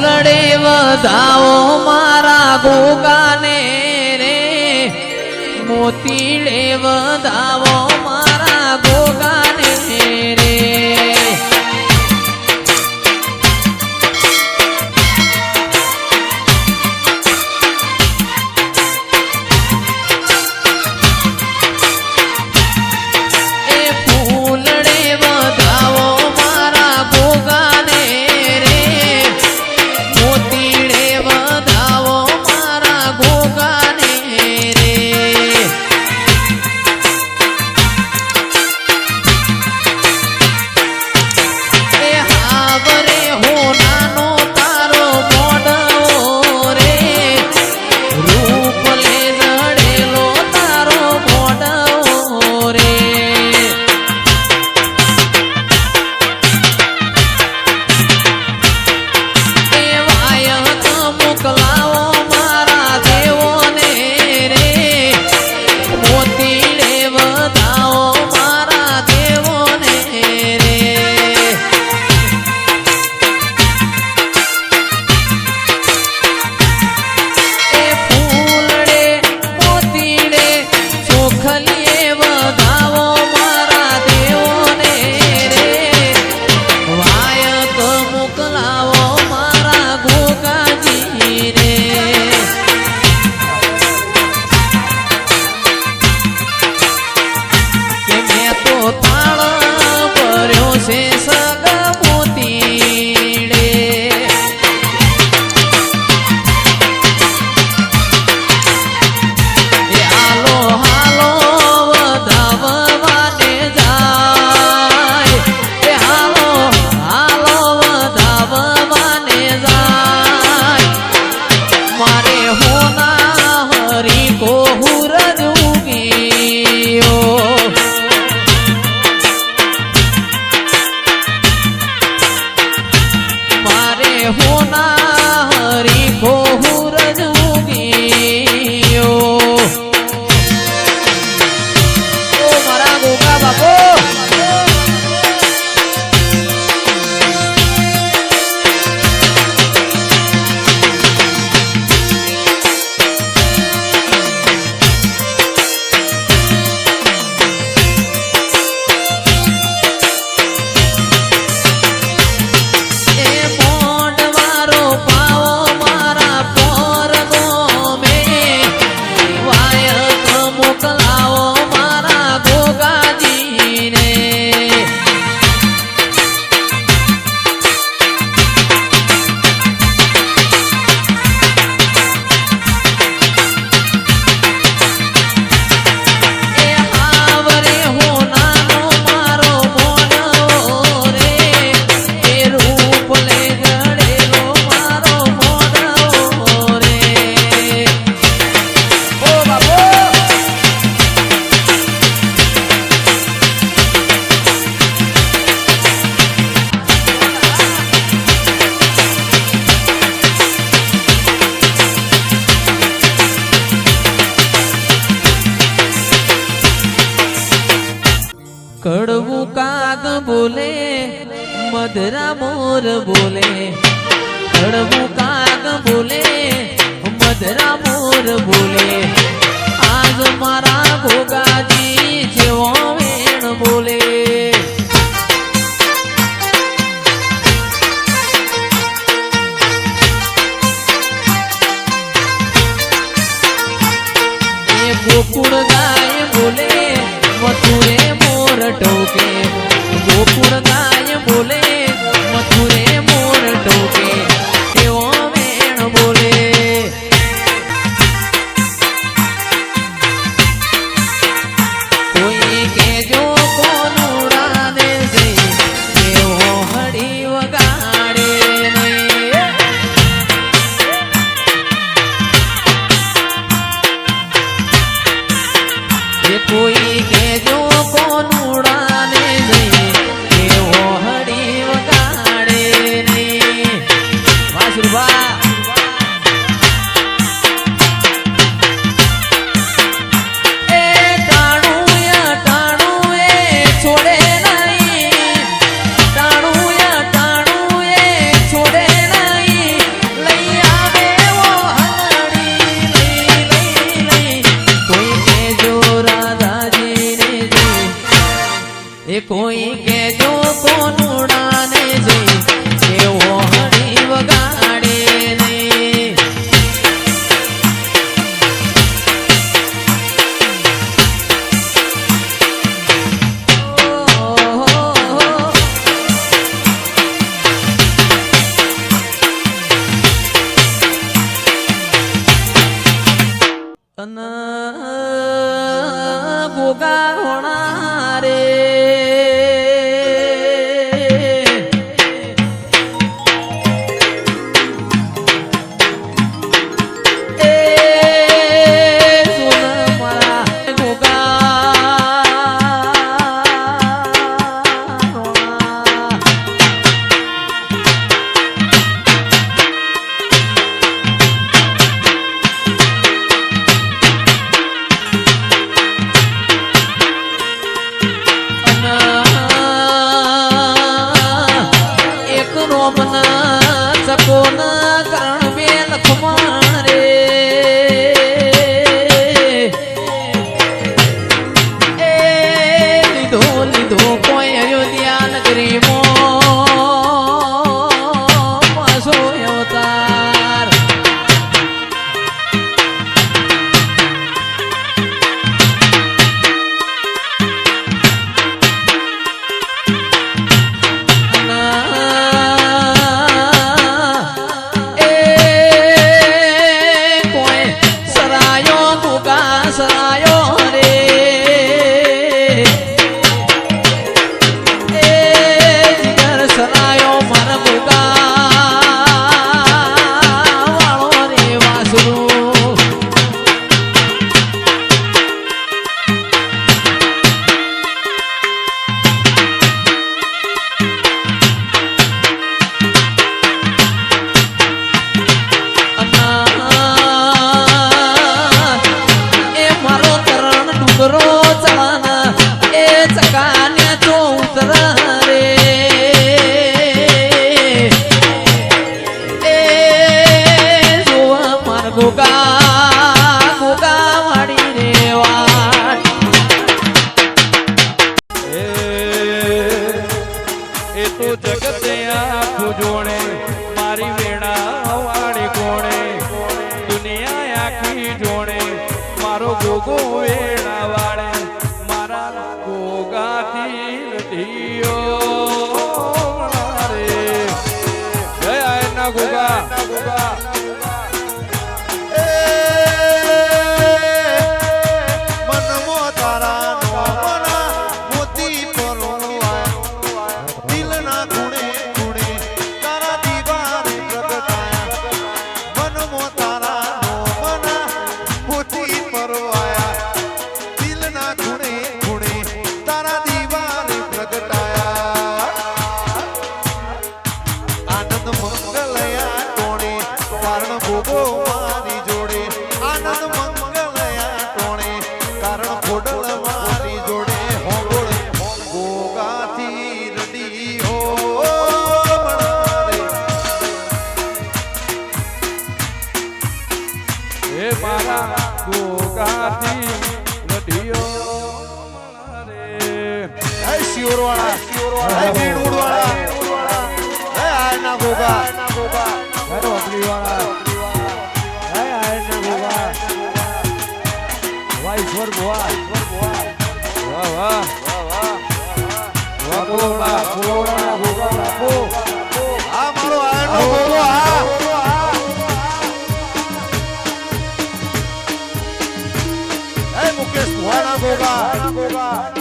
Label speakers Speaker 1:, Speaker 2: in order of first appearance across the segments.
Speaker 1: ફૂલડે વધાવો મારા ગોગાને રે. મોતીડે વધાવો બોલે મધરા મોર બોલે હળવું કાગ બોલે મધરા મોર બોલે. આજ મારા ભોગાજી જેવો વેણ બોલે. ગોકુળ ગા भुगा होणार रे રોમ ન
Speaker 2: સાયો ગોગાથી લઢિયો
Speaker 3: શિવરવાળા
Speaker 2: શિવરવાળા ઉડવાળા
Speaker 3: આ
Speaker 2: ના ગોગા. ગોગા.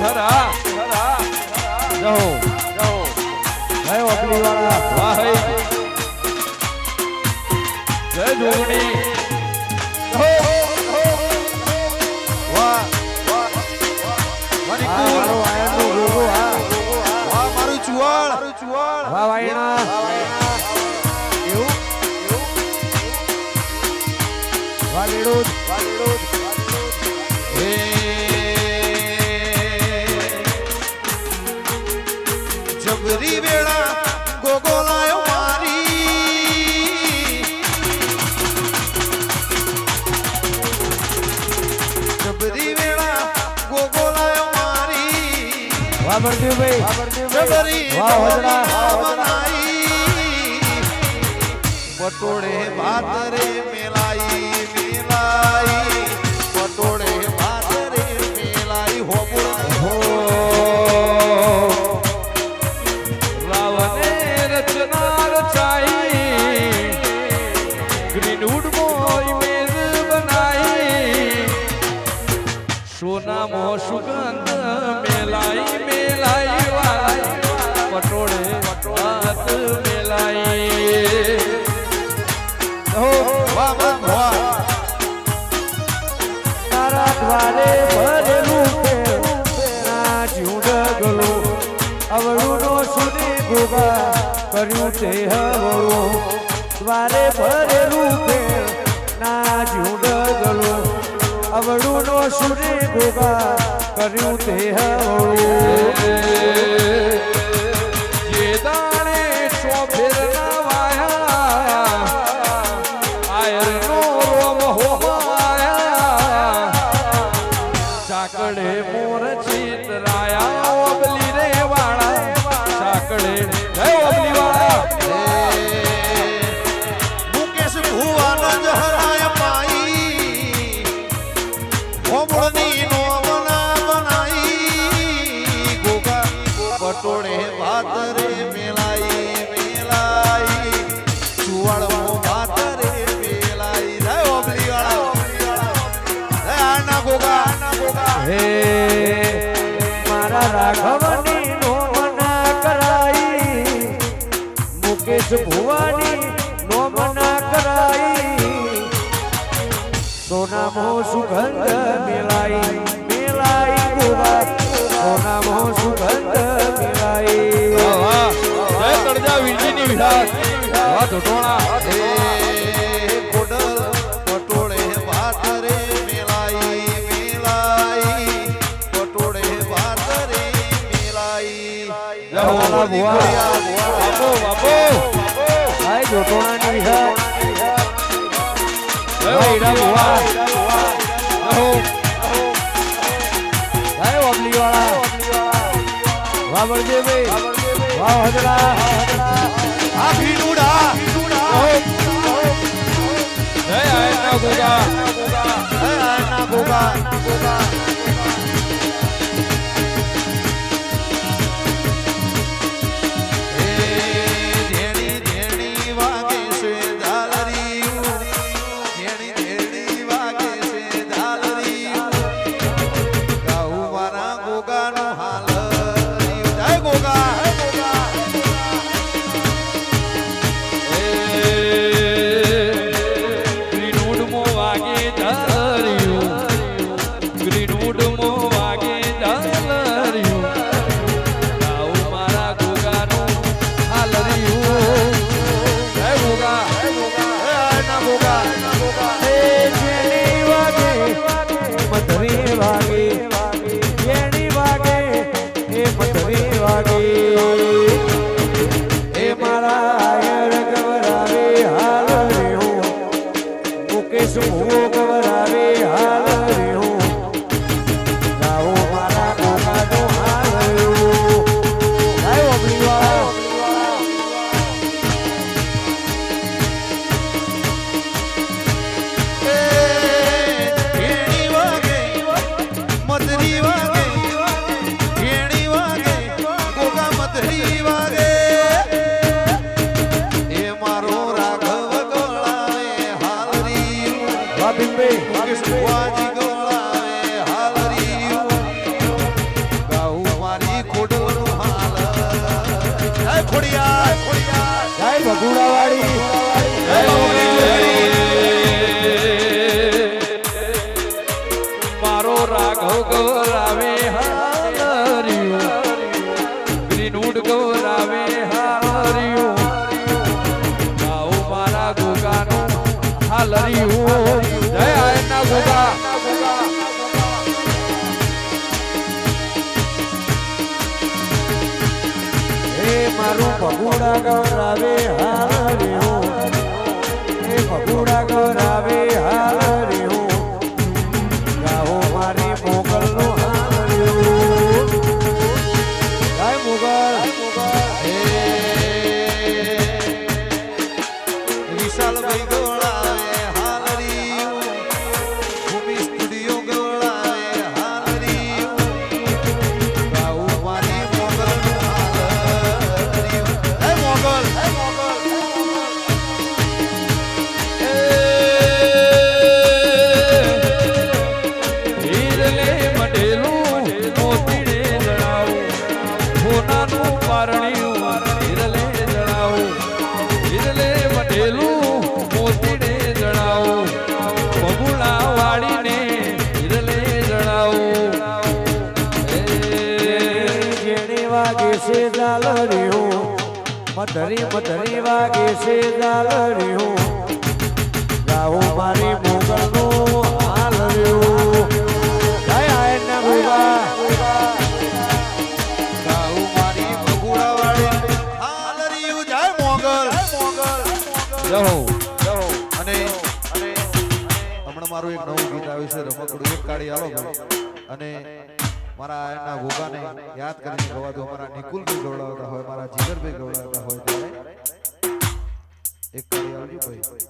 Speaker 2: હરા જહો જહો
Speaker 3: ગયો અપની વાળા
Speaker 2: વાહે જય જોગણી જહો વાહ
Speaker 3: વાહ
Speaker 2: મણિકુર આયાનું જોગો હા
Speaker 3: વાહ મારું ચુવાળ મારું ચુવાળ
Speaker 2: વાહ વાયણા
Speaker 3: એવું
Speaker 2: વાહ લેડો વાહ વાહ
Speaker 3: ભરતીભાઈ
Speaker 2: વાહ
Speaker 3: વજડા પટોળે વાત રે
Speaker 2: છે હવળો વારે ભરેલું ભેળ ના જુડગલો અવળું નો સુરે ભોગા કર્યું તે હવળું. રાઘવની નોમના કરાઈ. મુકેશ ભુવાની નોમના કરાઈ. સોનામો સુગંધ મેલાઈ મેલાઈ ગોરા સોનામો સુગંધ મેલાઈ. જય તળજા વિરજીની વિરાટ.
Speaker 3: વાત
Speaker 2: ઢોણા ભૂવા ભૂવા બાપો બાપો હાય જોટોણા ની વિહા. ઈડા ભૂવા હાય ઓબલી વાળા વાહ વળજે ભાઈ. વાહ હજડા
Speaker 3: આ ભીડુડા
Speaker 2: હે આયના ગોગા.
Speaker 3: હે આયના ગોગા
Speaker 2: ગોગા. મુકેશ હું ગવરાવે?
Speaker 3: ખોડિયાર
Speaker 2: જય ભગુડાવાળી.
Speaker 1: મારું
Speaker 2: ભગુડા ગૌરાવે મધરી મધરી વાગે છે જાલ ગાઓ મારી મોગલનો હાલ રે હું જય આયના ગોગા
Speaker 3: ગાઉ મારી બગુડાવાળી હાલરી જય મોગલ. મોગલ
Speaker 1: જહો
Speaker 3: અને હમણાં મારું એક નવું ગીત આવ્યું છે રમકડું. એક કાળી આવો અને મારા એના ગોગાને યાદ કરીને ગવા દો મારા નિકુલભાઈ ગવડાવતા હોય મારા જીગરભાઈ ગવડાવતા હોય ત્યારે એક કરી આવજો ભાઈ.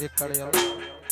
Speaker 3: એક આલો